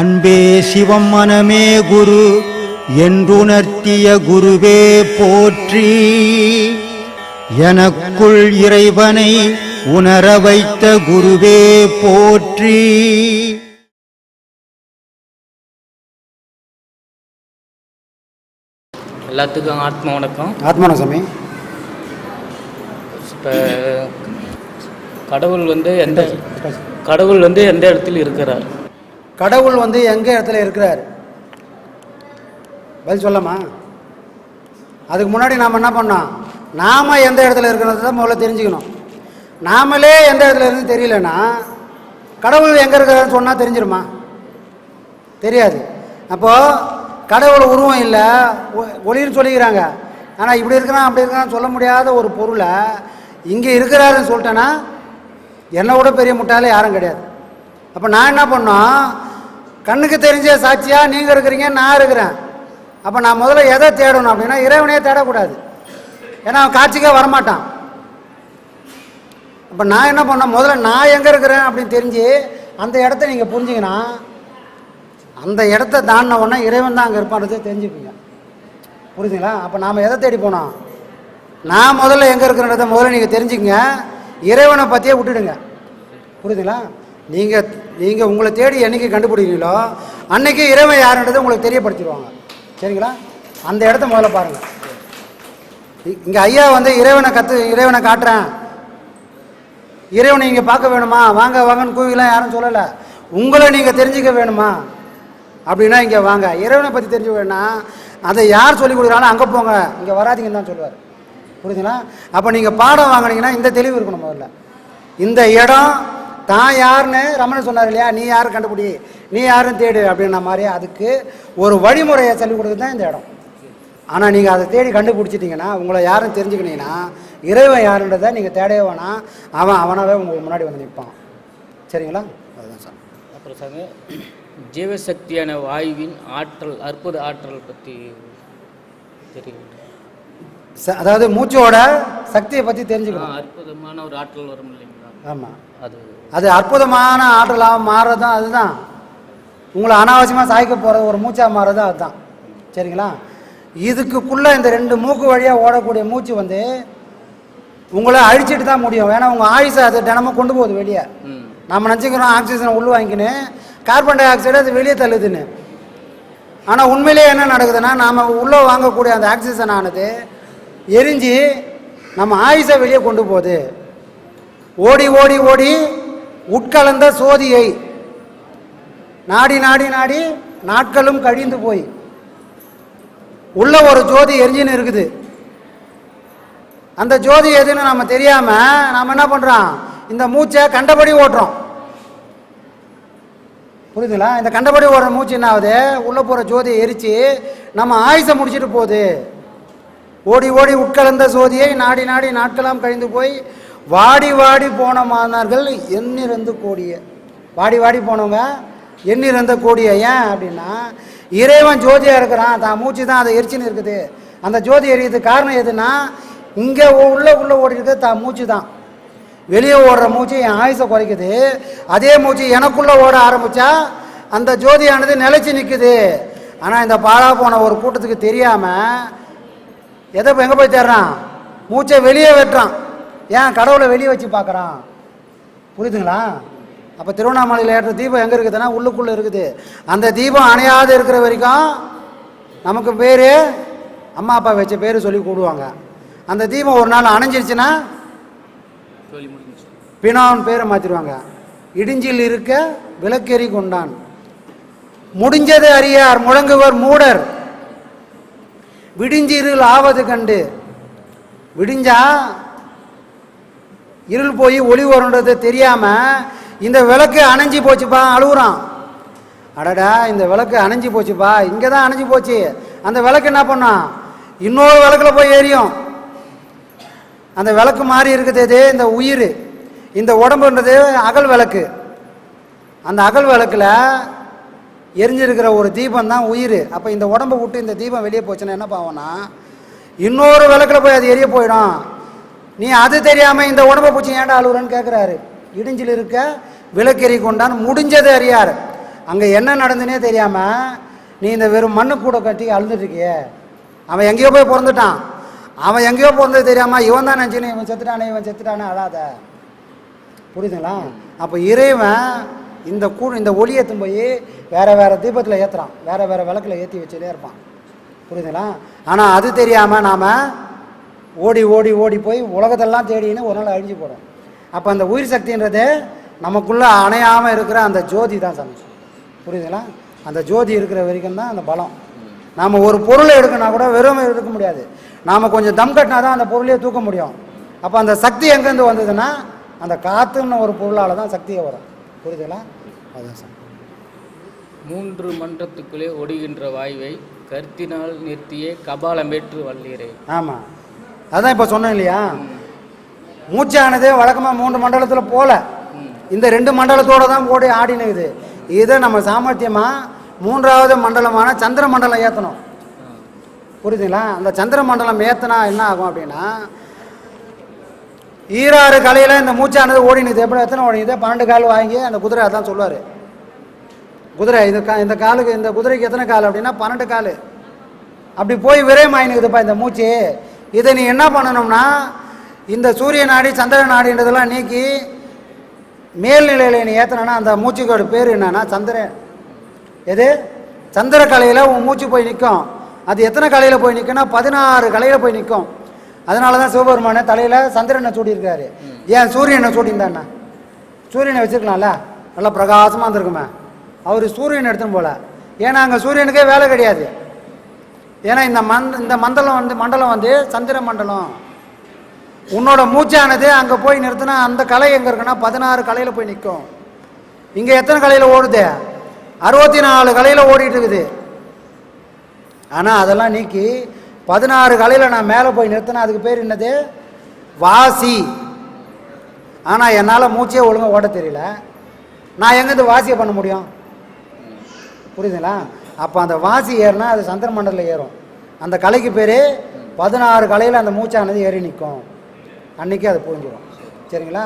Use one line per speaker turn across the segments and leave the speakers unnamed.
அன்பே சிவம் மனமே குரு என்றுணர்த்திய குருவே போற்றி. எனக்குள் இறைவனை உணர வைத்த குருவே போற்றி.
எல்லாத்துக்கும் ஆத்ம வணக்கம்.
ஆத்மான சாமி.
இப்போ கடவுள் வந்து எந்த கடவுள் வந்து எந்த இடத்துல இருக்கிறார்?
கடவுள் வந்து எங்க இடத்துல இருக்கிறார்? பதில் சொல்லமா அதுக்கு முன்னாடி நாம் என்ன பண்ணோம்? நாம எந்த இடத்துல இருக்கிறது தான் முதல்ல தெரிஞ்சுக்கணும். நாமளே எந்த இடத்துல இருந்து தெரியலனா கடவுள் எங்கே இருக்கிறாருன்னு சொன்னால் தெரிஞ்சிருமா? தெரியாது. அப்போது கடவுள் உருவம் இல்லை ஒளின்னு சொல்லிக்கிறாங்க. ஆனால் இப்படி இருக்கிறான் அப்படி இருக்கிறான்னு சொல்ல முடியாத ஒரு பொருளை இங்கே இருக்கிறாருன்னு சொல்லிட்டேன்னா என்னை விட பெரிய முட்டாளே யாரும் கிடையாது. அப்போ நான் என்ன பண்ணோம் கண்ணுக்கு தெரிஞ்ச சாட்சியாக நீங்கள் இருக்கிறீங்க நான் இருக்கிறேன். அப்போ நான் முதல்ல எதை தேடணும் அப்படின்னா இறைவனையே தேடக்கூடாது. ஏன்னா அவன் காட்சிக்கே வரமாட்டான். அப்போ நான் என்ன பண்ணேன் முதல்ல நான் எங்கே இருக்கிறேன் அப்படின்னு தெரிஞ்சு அந்த இடத்த நீங்கள் புரிஞ்சிங்கன்னா அந்த இடத்த தாண்டின உடனே இறைவன் தான் அங்கே இருப்பான்றதை தெரிஞ்சுப்பீங்க. புரிஞ்சுங்களா? அப்போ நாம் எதை தேடி போனோம் நான் முதல்ல எங்கே இருக்கிறேன்றதை முதல்ல நீங்கள் தெரிஞ்சுக்கங்க. இறைவனை பற்றியே விட்டுடுங்க. புரியுதுங்களா? நீங்கள் நீங்கள் உங்களை தேடி என்னைக்கு கண்டுபிடிக்கிறீங்களோ அன்னைக்கு இறைவன் யாருன்றதை உங்களுக்கு தெரியப்படுத்திடுவாங்க. சரிங்களா? அந்த இடத்த முதல்ல பாருங்கள் இங்கே ஐயா வந்து இறைவனை கற்று இறைவனை காட்டுறேன். இறைவனை நீங்கள் பார்க்க வேணுமா? வாங்க வாங்கன்னு கூவிலாம் யாரும் சொல்லலை. உங்களை நீங்கள் தெரிஞ்சுக்க வேணுமா? அப்படின்னா இங்கே வாங்க. இறைவனை பற்றி தெரிஞ்சுக்க வேணாம். அதை யார் சொல்லி கொடுக்குறாலும் அங்கே போங்க. இங்கே வராதீங்கன்னு தான் சொல்லுவார். புரியுதுங்களா அப்போ நீங்கள் பாடம் வாங்கினீங்கன்னா இந்த தெளிவு இருக்கணும் முதல்ல. இந்த இடம் தான் யாருன்னு ரமணன் சொன்னார் இல்லையா? நீ யாரும் கண்டுபிடி? நீ யாரும் தேடு அப்படின்ன மாதிரி அதுக்கு ஒரு வழிமுறையை சொல்லிக் கொடுக்குறது தான் இந்த இடம். ஆனால் நீங்கள் அதை தேடி கண்டுபிடிச்சிட்டிங்கன்னா உங்களை யாரும் தெரிஞ்சுக்கினீங்கன்னா இறைவன் யாருன்றதை நீங்கள் தேடவே வேணாம். அவன் அவனாவே உங்களுக்கு முன்னாடி வந்து நிற்பான். சரிங்களா? அதுதான் சார்.
அப்புறம் சார் ஜீவசக்தியான வாயுவின் ஆற்றல் அற்புத ஆற்றல் பற்றி தெரியும்?
அதாவது மூச்சோட சக்தியை பற்றி தெரிஞ்சுக்கணும்.
அற்புதமான ஒரு ஆற்றல் வரும் இல்லைங்களா?
ஆமாம்
அது
அது அற்புதமான ஆற்றலாக மாறுறது தான் அதுதான். உங்களை அனாவசியமாக சாய்க்க போகிறது ஒரு மூச்சாக மாறுறது அதுதான். சரிங்களா? இதுக்குள்ளே இந்த ரெண்டு மூக்கு வழியாக ஓடக்கூடிய மூச்சு வந்து உங்களை அழிச்சிட்டு தான் முடியும். ஏன்னா உங்கள் ஆயுசை அது தினமும் கொண்டு போகுது வெளியே. நம்ம நினச்சிக்கிறோம் ஆக்சிஜனை உள்ள வாங்கிக்கின்னு கார்பன் டை ஆக்சைடு அது வெளியே தள்ளுதுன்னு. ஆனால் உண்மையிலேயே என்ன நடக்குதுன்னா நாம் உள்ளே வாங்கக்கூடிய அந்த ஆக்சிஜன் ஆனது எரிஞ்சு நம்ம ஆயுசை வெளியே கொண்டு போகுது. ஓடி ஓடி ஓடி உட்கலந்த சோதியை நாடி நாடி நாடி நாட்களும் கழிந்து போய். உள்ள ஒரு ஜோதி எரிஞ்சுன்னு இருக்குது. அந்த ஜோதி எதுன்னு நம்ம தெரியாம நாம் என்ன பண்ணுறோம் இந்த மூச்சை கண்டபடி ஓட்டுறோம். புரியுதுங்களா? இந்த கண்டபடி ஓடுற மூச்சு என்ன ஆகுது? உள்ள போகிற ஜோதியை எரிச்சு நம்ம ஆயுசை முடிச்சிட்டு போகுது. ஓடி ஓடி உட்கலந்த சோதியை நாடி நாடி நாட்களாம் கழிந்து போய் வாடி வாடி போன மாணவர்கள் எண்ணிறந்து கோடிய. வாடி வாடி போனவங்க எண்ணிறந்த கோடிய ஏன் அப்படின்னா இறைவன் ஜோதியாக இருக்கிறான் தான் மூச்சு தான் அதை எரிச்சுன்னு இருக்குது. அந்த ஜோதி எரியது காரணம் எதுனா இங்கே உள்ளே உள்ளே ஓடி இருக்கிறது தான் மூச்சு தான். வெளியே ஓடுற மூச்சு என் ஆயுசை குறைக்குது. அதே மூச்சு எனக்குள்ளே ஓட ஆரம்பிச்சா அந்த ஜோதியானது நிலச்சி நிற்குது ஆனால் இந்த பாழா போன ஒரு கூட்டத்துக்கு தெரியாமல் எதை எங்கே போய் தேடுறான்? மூச்சை வெளியே வெட்டுறான். ஏன் கடவுளை வெளியே வச்சு பார்க்குறான்? புரியுதுங்களா? அப்போ திருவண்ணாமலையில் ஏற்ற தீபம் எங்கே இருக்குதுன்னா உள்ளுக்குள்ளே இருக்குது. அந்த தீபம் அணையாது இருக்கிற வரைக்கும் நமக்கு பேர் அம்மா அப்பா வச்ச பேர் சொல்லி கூடுவாங்க அந்த தீபம் ஒரு நாள் அணைஞ்சிருச்சுன்னா பினான் பேரை மாற்றிடுவாங்க இடிஞ்சில் இருக்க விளக்கெறி கொண்டான். முடிஞ்சது அறியார் முழங்குவர் மூடர். விடிஞ்சிருள் ஆவது கண்டு. விடிஞ்சா இருள் போய் ஒளி வரும்ன்றது தெரியாம இந்த விளக்கு அணைஞ்சு போச்சுப்பா அழுகுறான் அடடா இந்த விளக்கு அணைஞ்சு போச்சுப்பா இங்கே தான் அணைஞ்சு போச்சு. அந்த விளக்கு என்ன பண்ணான்? இன்னொரு விளக்குல போய் எரியும் அந்த விளக்கு மாறி இருக்கிறது இந்த உயிர். இந்த உடம்புன்றது அகல் விளக்கு. அந்த அகல் விளக்கில் எரிஞ்சிருக்கிற ஒரு தீபம் தான் உயிர். அப்போ இந்த உடம்பை விட்டு இந்த தீபம் வெளியே போச்சுன்னா என்ன பாவம்னா இன்னொரு விளக்கில் போய் அது எரிய போயிடும். நீ அது தெரியாமல் இந்த உடம்பை பூச்சி ஏன்டா அழுகுறன்னு கேட்குறாரு இடிஞ்சில் இருக்க விளக்கெறி கொண்டான் முடிஞ்சது அறியார். அங்கே என்ன நடந்துனே தெரியாமல் நீ இந்த வெறும் மண்ணு கூட கட்டி அழுதுட்டுருக்கியே அவன் எங்கேயோ போய் பிறந்துட்டான். அவன் எங்கேயோ பிறந்தது தெரியாமல் இவன் தான் நினச்சின்னு இவன் செத்துட்டானே இவன் செத்துட்டானே அழாத. புரியுதுங்களா? அப்போ இறைவன் இந்த கூ இந்த ஒளியை போய் வேறு வேறு தீபத்தில் ஏற்றுறான் வேறு வேறு விளக்கில் ஏற்றி வச்சுட்டே இருப்பான். புரியுதுங்களா? ஆனால் அது தெரியாமல் நாம் ஓடி ஓடி ஓடி போய் உலகத்தெல்லாம் தேடின்னு ஒரு நாள் அழிஞ்சு போகிறோம் அப்போ அந்த உயிர் சக்தின்றது நமக்குள்ளே அணையாமல் இருக்கிற அந்த ஜோதி தான் சாமி. புரியுதுங்களா? அந்த ஜோதி இருக்கிற வரைக்கும் தான் அந்த பலம். நாம் ஒரு பொருளை எடுக்கணும்னா கூட வெறும் எடுக்க முடியாது. நாம் கொஞ்சம் தம் கட்டினா தான் அந்த பொருளையே தூக்க முடியும். அப்போ அந்த சக்தி எங்கேருந்து வந்ததுன்னா அந்த காற்றுன்னு ஒரு பொருளால் தான் சக்தியை வரும். புரியுதுங்களா அதுதான் சார்
மூன்று மன்றத்துக்குள்ளே ஒடுகின்ற வாயுவை கருத்தினால் நிறுத்தியே கபாலமேற்று வல்லீரே.
ஆமாம் அதான் இப்போ சொன்னேன் இல்லையா? மூச்சானது வழக்கமாக மூன்று மண்டலத்தில் போல. இந்த ரெண்டு மண்டலத்தோட தான் ஓடி ஆடினுக்குது. இதை நம்ம சாமர்த்தியமாக மூன்றாவது மண்டலமான சந்திர மண்டலம் ஏற்றணும் புரியுதுங்களா? அந்த சந்திர மண்டலம் ஏற்றினா என்ன ஆகும் அப்படின்னா ஈராறு கலையில் இந்த மூச்சானது ஓடினுது. எப்படி எத்தனை ஓடினுது? பன்னெண்டு கால் வாங்கி அந்த குதிரை அதான் சொல்லுவார். குதிரை இது கா இந்த காலுக்கு இந்த குதிரைக்கு எத்தனை கால் அப்படின்னா பன்னெண்டு கால். அப்படி போய் விரயமாயினுக்குதுப்பா இந்த மூச்சு. இதை நீ என்ன பண்ணணும்னா இந்த சூரிய நாடி சந்திர நாடின்றதெல்லாம் நீக்கி மேல்நிலையில் நீ ஏற்றனா அந்த மூச்சுக்கோட பேர் என்னன்னா சந்திரன் எது? சந்திர கலையில் உன் மூச்சு போய் நிற்கும் அது எத்தனை கலையில் போய் நிற்கும்னா பதினாறு கலையில் போய் நிற்கும் அதனால தான் சிவபெருமானே தலையில் சந்திரனை சூடியிருக்காரு ஏன் சூரியனை சூடியிருந்தாண்ணா சூரியனை வச்சிருக்கலாம்ல? நல்லா பிரகாசமாக இருந்திருக்குமே அவர் சூரியன் எடுத்துன்னு போல. ஏன்னா அங்கே சூரியனுக்கே வேலை கிடையாது. ஏன்னா இந்த மந்த இந்த மண்டலம் வந்து மண்டலம் வந்து சந்திர மண்டலம். உன்னோட மூச்சானது அங்கே போய் நிறுத்தினா அந்த கலை எங்கே இருக்குன்னா பதினாறு கலையில் போய் நிற்கும் இங்கே எத்தனை கலையில் ஓடுது? அறுபத்தி நாலு கலையில் ஓடிட்டு இருக்குது. ஆனால் அதெல்லாம் நீக்கி பதினாறு கலையில் நான் மேலே போய் நிறுத்தினா அதுக்கு பேர் என்னது? வாசி. ஆனால் என்னால் மூச்சே ஒழுங்காக ஓட தெரியல. நான் எங்கேருந்து வாசியை பண்ண முடியும்? புரியுதுங்களா? அப்போ அந்த வாசி ஏறினா அது சந்திர மண்டலில் ஏறும். அந்த கலைக்கு பேர் பதினாறு கலையில் அந்த மூச்சானது ஏறி நிற்கும். அன்றைக்கி அது புரிஞ்சிடும் சரிங்களா?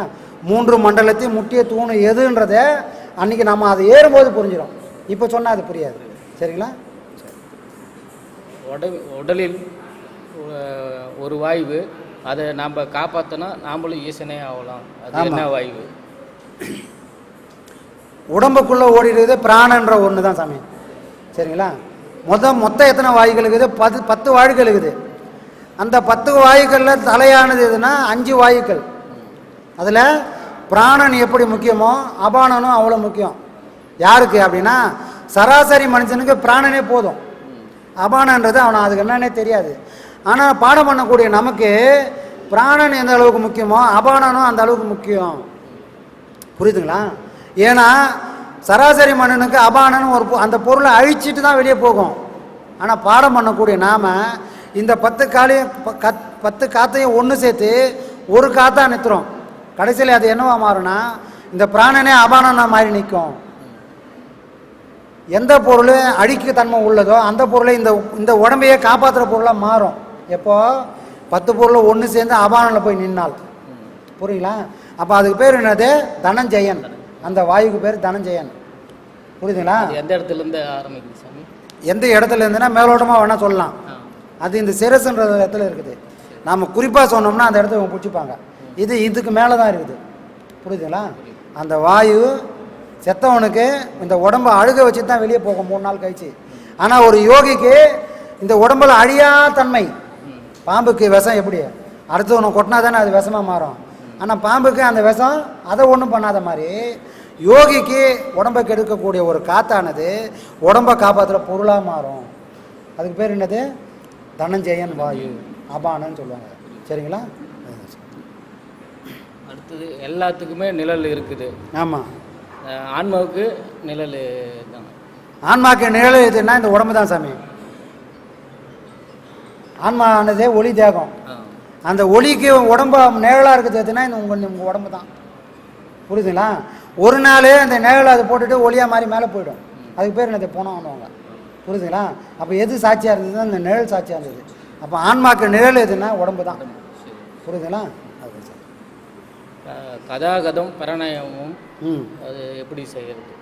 மூன்று மண்டலத்தையும் முட்டிய தூணு எதுன்றதை அன்றைக்கி நம்ம அதை ஏறும்போது புரிஞ்சிடும் இப்போ சொன்னால் அது புரியாது. சரிங்களா?
உட உடலில் ஒரு வாயு அதை நாம் காப்பாற்றினா நாமளும் ஈசனே ஆகலாம். அது. என்ன வாயு
உடம்புக்குள்ளே ஓடிடுறது பிராணன்ற ஒன்று தான் சாமி. சரிங்களா? மொத மொத்தம் எத்தனை வாயுகள் இருக்குது? பத்து பத்து வாயுகள் இருக்குது. அந்த பத்து வாயுக்களில் தலையானது எதுனா அஞ்சு வாயுக்கள் அதில் பிராணன் எப்படி முக்கியமோ அபானனும் அவ்வளோ முக்கியம். யாருக்கு அப்படின்னா சராசரி மனுஷனுக்கு பிராணனே போதும். அபானன்றது அவனை அதுக்கு என்னன்னே தெரியாது. ஆனால் பாடம் பண்ணக்கூடிய நமக்கு பிராணன் எந்த அளவுக்கு முக்கியமோ அபானனும் அந்த அளவுக்கு முக்கியம். புரியுதுங்களா? ஏன்னா சராசரி மன்னனுக்கு அபானன் ஒரு பொ- அந்த பொருளை அழிச்சிட்டு தான் வெளியே போகும். ஆனால் பாடம் பண்ணக்கூடிய நாம் இந்த பத்து காலையும் ப- கத்- பத்து காத்தையும் ஒன்று சேர்த்து ஒரு காத்தா நிறுத்துறோம் கடைசியில் அது என்னவா மாறும்னா இந்த பிராணனே அபானனாக மாறி நிற்கும் எந்த பொருள் அழிக்க தன்மை உள்ளதோ அந்த பொருளை இந்த இந்த உடம்பையே காப்பாற்றுற பொருளாக மாறும். எப்போ? பத்து பொருள் ஒன்று சேர்ந்து அபானனில் போய் நின்னால். புரியுங்களா அப்போ அதுக்கு பேர் என்னது? தனஞ்செயன். அந்த வாயுக்கு பேர் தனஞ்செயன். புரியுதுங்களா?
எந்த இடத்துல இருந்து ஆரம்பிக்குது சாமி?
எந்த இடத்துல இருந்துன்னா மேலோட்டமாக வேணால் சொல்லலாம். அது இந்த சிரசுன்ற இடத்துல இருக்குது. நாம் குறிப்பாக சொன்னோம்னா அந்த இடத்த பிடிச்சிப்பாங்க. இது இதுக்கு மேலே தான் இருக்குது. புரியுதுங்களா? அந்த வாயு செத்தவனுக்கு இந்த உடம்பை அழுக வச்சு தான் வெளியே போகும் மூணு நாள் கழிச்சு. ஆனால் ஒரு யோகிக்கு இந்த உடம்புல அழியா தன்மை. பாம்புக்கு விஷம் எப்படி? அடுத்தவனை கொட்டினா தானே அது விஷமாக மாறும். ஆனால் பாம்புக்கு அந்த விஷம் அதை ஒன்றும் பண்ணாத மாதிரி யோகிக்கு உடம்பை கெடுக்கக்கூடிய ஒரு காத்தானது உடம்பை காப்பாற்றுற பொருளாக மாறும். அதுக்கு பேர் என்னது? தனஞ்செயன் வாயு. அபானன்னு சொல்லுவாங்க. சரிங்களா?
அடுத்தது எல்லாத்துக்குமே நிழல் இருக்குது.
ஆமாம்
ஆன்மாவுக்கு நிழல் தான்.
ஆன்மாக்கு நிழல் எதுன்னா இந்த உடம்பு தான் சாமி. ஆன்மானதே ஒளி தேகம். அந்த ஒளிக்கு உடம்பு நிழலாக இருக்குது எதுனா இந்த உங்கள் உங்கள் உடம்பு தான். புரியுதுங்களா? ஒரு நாள் அந்த நிழலை அது போட்டுட்டு ஒளியாக மாதிரி மேலே போயிடும். அதுக்கு பேர் என்னது? போனோம்னுவாங்க புரியுதுங்களா? அப்போ எது சாட்சியாக இருந்ததுன்னா இந்த நிழல் சாட்சியாக இருந்தது. அப்போ ஆன்மாக்கு நிழல் எதுன்னா உடம்பு தான். புரியுதுங்களா?
கதாகதம் பிராணாயாமம் அது எப்படி செய்யறது?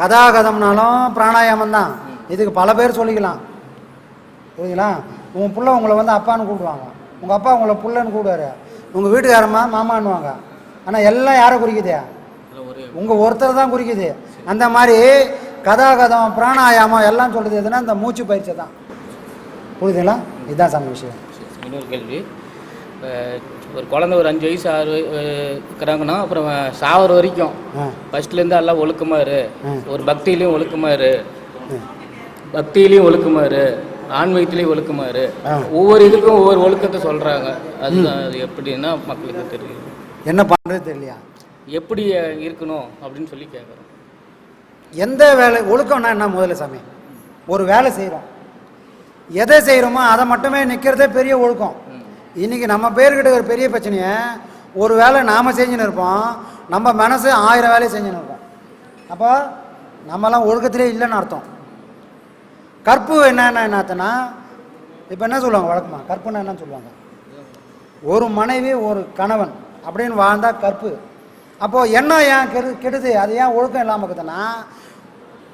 கதாகதம்னாலும் பிராணாயாமம் தான் இதுக்கு பல பேர் சொல்லிக்கலாம். புரியுங்களா உங்கள் புள்ள உங்களை வந்து அப்பான்னு கூப்பிடுவாங்க. உங்கள் அப்பா உங்களை புள்ளன்னு கூப்பிடுவாரு. உங்கள் வீட்டுக்காரம்மா மாமான்னுவாங்க. ஆனால் எல்லாம் யாரை குறிக்குது? உங்கள் ஒருத்தர் தான் குறிக்குது. அந்த மாதிரி கதாகதம் பிராணாயாமம் எல்லாம் சொல்கிறது எதுனா இந்த மூச்சு பயிற்சி தான் புரியுதுங்களா? இதுதான் சாமி விஷயம்.
இன்னொரு கேள்வி. ஒரு குழந்தை ஒரு அஞ்சு வயசு ஆறு இருக்கிறாங்கன்னா அப்புறம் சாவர வரைக்கும். ஃபர்ஸ்ட்லேருந்து எல்லாம் ஒழுக்கமா இரு. ஒரு பக்தியிலையும் ஒழுக்கமா இரு. பக்தியிலையும் ஒழுக்கமா இரு. ஆன்மீகத்திலையும் ஒழுக்கமா இரு. ஒவ்வொரு இதுக்கும் ஒவ்வொரு ஒழுக்கத்தை சொல்கிறாங்க அதுதான் அது எப்படின்னா மக்களுக்கு தெரியும்
என்ன பண்ணுறது தெரியலையா?
எப்படி இருக்கணும் அப்படின்னு சொல்லி கேட்குறோம்
எந்த வேலை ஒழுக்கம்னா என்ன முதல்ல சாமி? ஒரு வேலை செய்கிறோம் எதை செய்கிறோமோ அதை மட்டுமே நிற்கிறதே பெரிய ஒழுக்கம். இன்னைக்கு நம்ம பேர்கிட்ட ஒரு பெரிய பிரச்சனையை ஒரு வேலை நாம் செஞ்சுன்னு இருப்போம் நம்ம மனசு ஆயிரம் வேலையை செஞ்சுன்னு இருப்போம். அப்போ நம்மலாம் ஒழுக்கத்திலே இல்லைன்னு அர்த்தம். கற்பு என்னென்ன என்னத்தனா இப்போ என்ன சொல்லுவாங்க வழக்கமாக கற்புன்னு என்ன சொல்லுவாங்க? ஒரு மனைவி ஒரு கணவன் அப்படின்னு வாழ்ந்தால் கற்பு. அப்போது எண்ணம் ஏன் கெடு கெடுது? அது ஏன் ஒழுக்கம் இல்லாமல் இருக்குதுன்னா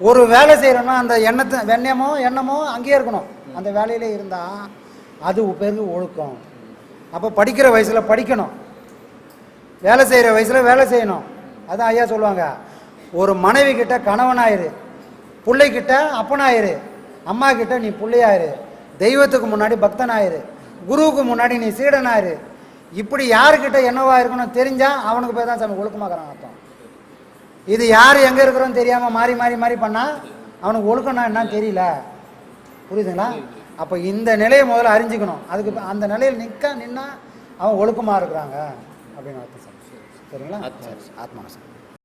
ஒரு வேலை செய்கிறோன்னா அந்த எண்ணத்தை வெண்ணமோ எண்ணமோ அங்கேயே இருக்கணும். அந்த வேலையிலே இருந்தால் அது பேருக்கு ஒழுக்கம். அப்போ படிக்கிற வயசில் படிக்கணும். வேலை செய்கிற வயசில் வேலை செய்யணும். அதான் ஐயா சொல்லுவாங்க. ஒரு மனைவி கிட்ட கணவனாயிரு பிள்ளைக்கிட்ட அப்பனாயிரு அம்மா கிட்ட நீ பிள்ளையாயிரு தெய்வத்துக்கு முன்னாடி பக்தனாயிரு குருவுக்கு முன்னாடி நீ சீடனாயிரு இப்படி யாருக்கிட்ட என்னவா இருக்கணும் தெரிஞ்சா அவனுக்கு பேர் தான் சாமி ஒழுக்கமாக்குறான் அர்த்தம். இது யார் எங்கே இருக்கிறோன்னு தெரியாமல் மாறி மாறி மாறி பண்ணால் அவனுக்கு ஒழுக்கம்னா என்னன்னு தெரியல. புரியுதுங்களா? அப்போ இந்த நிலையை முதல்ல அறிஞ்சிக்கணும். அதுக்கு அந்த நிலையில் நிற்க நின்னா அவன் ஒழுக்கமாக இருக்கிறாங்க. அப்படின்னு அர்த்தம் சார். சரிங்களா. ஆத்மா சார்.